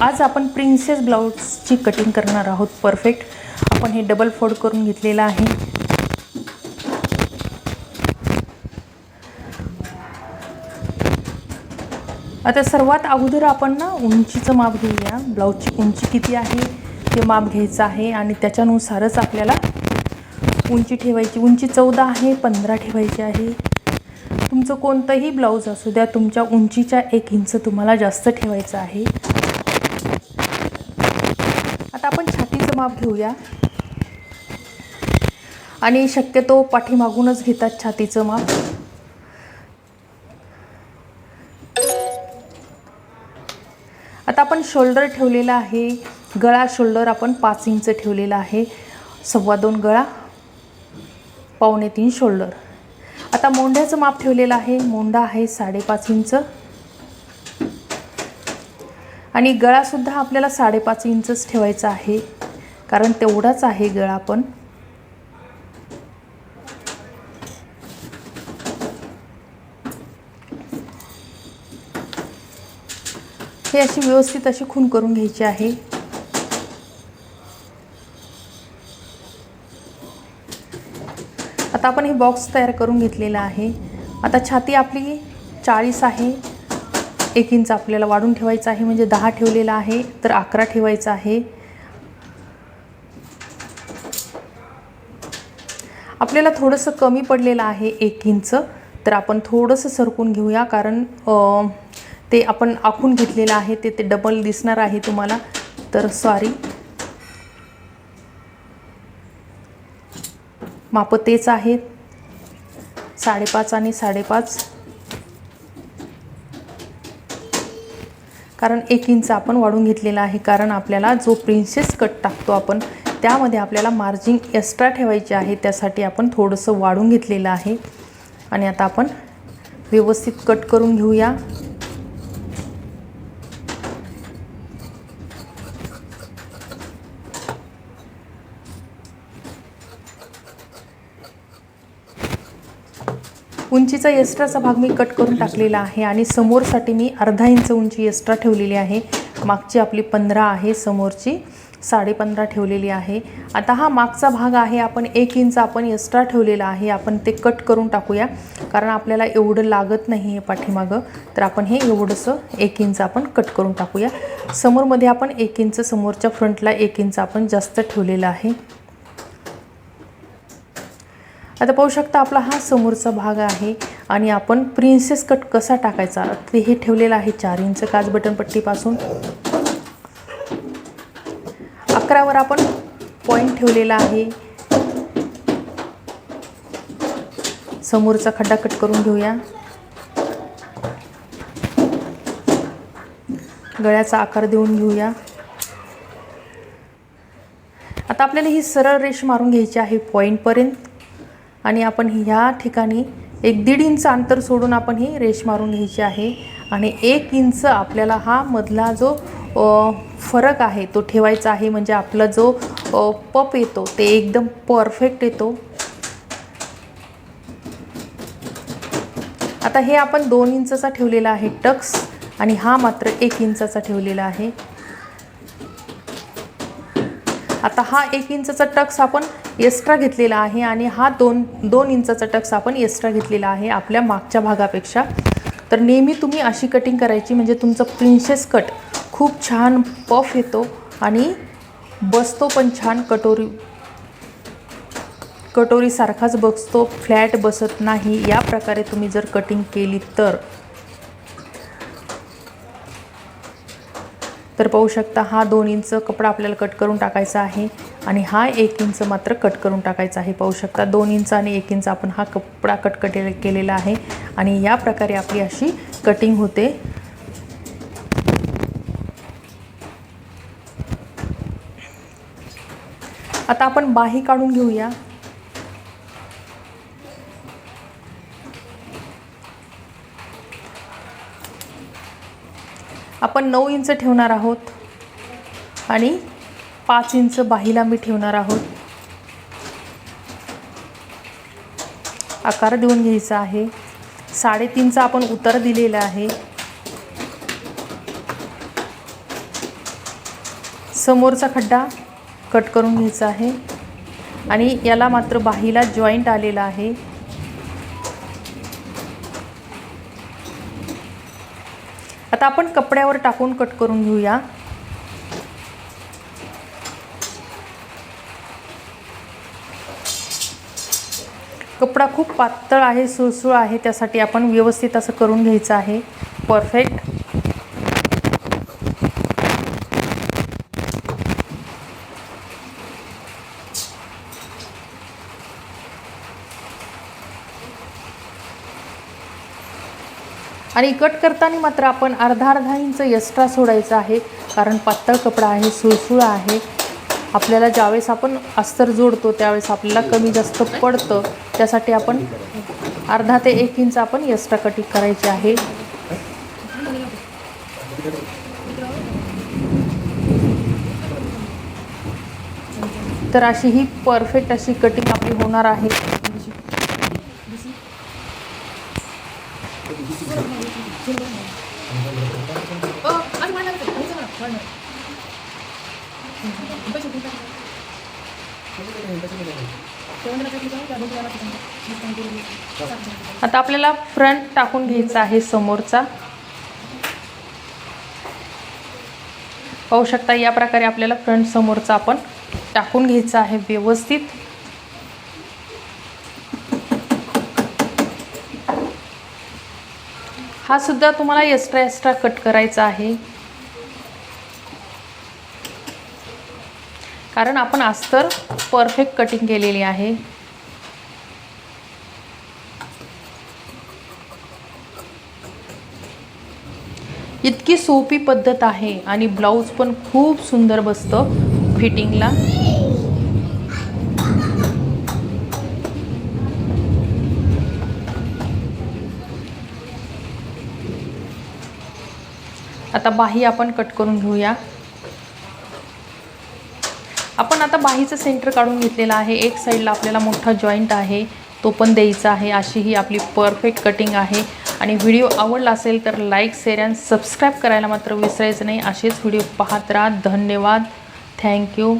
आज आपण princess ब्लाऊजची cutting करणार आहोत. परफेक्ट आपण हे डबल फोल्ड करून घेतलेलं आहे. आता सर्वात अगोदर आपण ना उंचीचं माप घेऊया. ब्लाऊजची उंची किती आहे? ते माप घ्यायचं आहे आणि त्याच्यानुसारच आपल्याला उंची ठेवायची. उंची चौदा आहे पंधरा ठेवायची आहे. तुमचं कोणतंही ब्लाऊज असू द्या तुमच्या उंचीच्या एक इंच तुम्हाला जास्त ठेवायचं आहे आता आपण छातीचं माप घेऊया. आणि शक्यतो पाठीमागूनच घेतात छातीचं माप. आता आपण शोल्डर ठेवलेला आहे. गळा शोल्डर आपण पाच इंच ठेवलेला आहे. सव्वा दोन गळा पावणे तीन शोल्डर. आता मोंढ्याचं माप ठेवलेलं आहे. मोंढा आहे साडेपाच इंच. आणि गळासुद्धा आपल्याला साडेपाच इंचच ठेवायचा आहे. कारण तेवढाच आहे गळा पण. हे अशी व्यवस्थित अशी खून करून घ्यायची आहे. आता आपण हे बॉक्स तयार करून घेतलेला आहे. आता छाती आपली चाळीस आहे. एक इंच आपल्याला वाढून ठेवायचं आहे म्हणजे दहा ठेवलेला आहे तर अकरा ठेवायचं आहे. आपल्याला थोडंसं कमी पडलेलं आहे एक इंच तर आपण थोडंसं सरकून घेऊया कारण ते आपण आखून घेतलेलं आहे ते ते डबल दिसणार आहे तुम्हाला. तर सॉरी माप तेच आहे. साडेपाच आणि साडेपाच. कारण एक इंच आपण वाढून घेतलेला आहे कारण आपल्याला जो प्रिन्सेस कट टाकतो आपण त्यामध्ये आपल्याला मार्जिन एक्स्ट्रा ठेवायची आहे त्यासाठी आपण थोडंसं वाढून घेतलेलं आहे. आणि आता आपण व्यवस्थित कट करून घेऊया. उंचीचा एक्स्ट्राचा भाग मी कट करून टाकलेला आहे आणि समोरसाठी मी अर्धा इंच उंची एक्स्ट्रा ठेवलेली आहे. मागची आपली पंधरा आहे समोरची साडेपंधरा ठेवलेली आहे. आता हा मागचा भाग आहे आपण एक इंच आपण एक्स्ट्रा ठेवलेला आहे आपण ते कट करून टाकूया. कारण आपल्याला एवढं लागत नाही आहे पाठीमागं. तर आपण हे एवढंसं एक इंच आपण कट करून टाकूया. समोरमध्ये आपण एक इंच समोरच्या फ्रंटला एक इंच आपण जास्त ठेवलेलं आहे. आता पाहू शकता आपला हा समोरचा भाग आहे आणि आपण प्रिन्सेस कट कसा टाकायचा? ते हे ठेवलेलं आहे चार इंच काच बटन पट्टीपासून अकरावर आपण पॉईंट ठेवलेला आहे. समोरचा खड्डा कट करून घेऊया. गळ्याचा आकार देऊन घेऊया. आता आपल्याला ही सरळ रेष मारून घ्यायची आहे पॉईंटपर्यंत आणि आपण ह्या ठिकाणी एक दीड इंच अंतर सोडून आपण ही रेष मारून घ्यायची आहे. आणि एक इंच आपल्याला हा मधला जो फरक आहे तो ठेवायचा आहे. म्हणजे आपला जो पप येतो ते एकदम परफेक्ट येतो. आता हे आपण दोन इंचचा ठेवलेला आहे टक्स आणि हा मात्र एक इंचाचा ठेवलेला आहे. आता हा एक इंचाचा टक्स आपण एक्स्ट्रा घेतलेला आहे आणि हा दोन दोन इंचाचा टक्स आपण एक्स्ट्रा घेतलेला आहे आपल्या मागच्या भागापेक्षा. तर नेहमी तुम्ही अशी कटिंग करायची म्हणजे तुमचं प्रिन्सेस कट खूप छान पफ येतो आणि बसतो पण छान कटोरी. कटोरीसारखाच बसतो फ्लॅट बसत नाही. या प्रकारे तुम्ही जर कटिंग केली तर. तर पाहू शकता हा दोन इंच कपडा आपल्याला कट करून टाकायचा आहे आणि हा एक इंच मात्र कट करून टाकायचा आहे. पाहू शकता दोन इंच आणि एक इंच आपण हा कपडा कट कट केलेला आहे आणि या प्रकारे आपली अशी कटिंग होते. आता आपण बाही काढून घेऊया. आपण नऊ इंच ठेवणार आहोत आणि पाच इंच बाहीला मी ठेवणार आहोत. आकार देऊन घ्यायचा आहे. साडेतीनचा आपण उतर दिलेला आहे. समोरचा खड्डा कट करून घ्यायचं आहे. आणि याला मात्र बाहीला जॉईंट आलेला आहे. आता आपण कपड्यावर टाकून कट करून घेऊया. कपडा खूप पातळ आहे सुळसुळ आहे त्यासाठी आपण व्यवस्थित असं करून घ्यायचं आहे. परफेक्ट आणि कट करताना मात्र आपण अर्धा अर्धा इंच एक्स्ट्रा सोडायचं आहे. कारण पातळ कपडा आहे सुळसुळ आहे. आपल्याला ज्यावेळेस आपण अस्तर जोडतो त्यावेळेस आपल्याला कमी जास्त पडतं. त्यासाठी आपण अर्धा ते एक इंच आपण एक्स्ट्रा कटिंग करायची आहे. तर अशी ही परफेक्ट अशी कटिंग आपली होणार आहे. आता आपल्याला फ्रंट टाकून घ्यायचा आहे समोरचा. पाहू शकता या प्रकारे आपल्याला फ्रंट समोरचा आपण टाकून घ्यायचा आहे व्यवस्थित. हा सुद्धा तुम्हाला एक्स्ट्रा एक्स्ट्रा कट करायचा आहे. कारण आपण अस्तर परफेक्ट कटिंग केलेली आहे. इतकी सोपी पद्धत आहे आणि ब्लाऊज पण खूप सुंदर बसतं फिटिंगला आता बाही आपण कट करून घेऊया. आपण आता बाहीचं सेंटर काढून घेतलेलं आहे. एक साईडला आपल्याला मोठा जॉईंट आहे. तो पण द्यायचा आहे. अशी ही आपली परफेक्ट कटिंग आहे. आणि व्हिडिओ आवडला असेल तर लाईक शेअर अँड सबस्क्राईब करायला मात्र विसरायचं नाही. असेच व्हिडिओ पाहत राहा. धन्यवाद. थँक्यू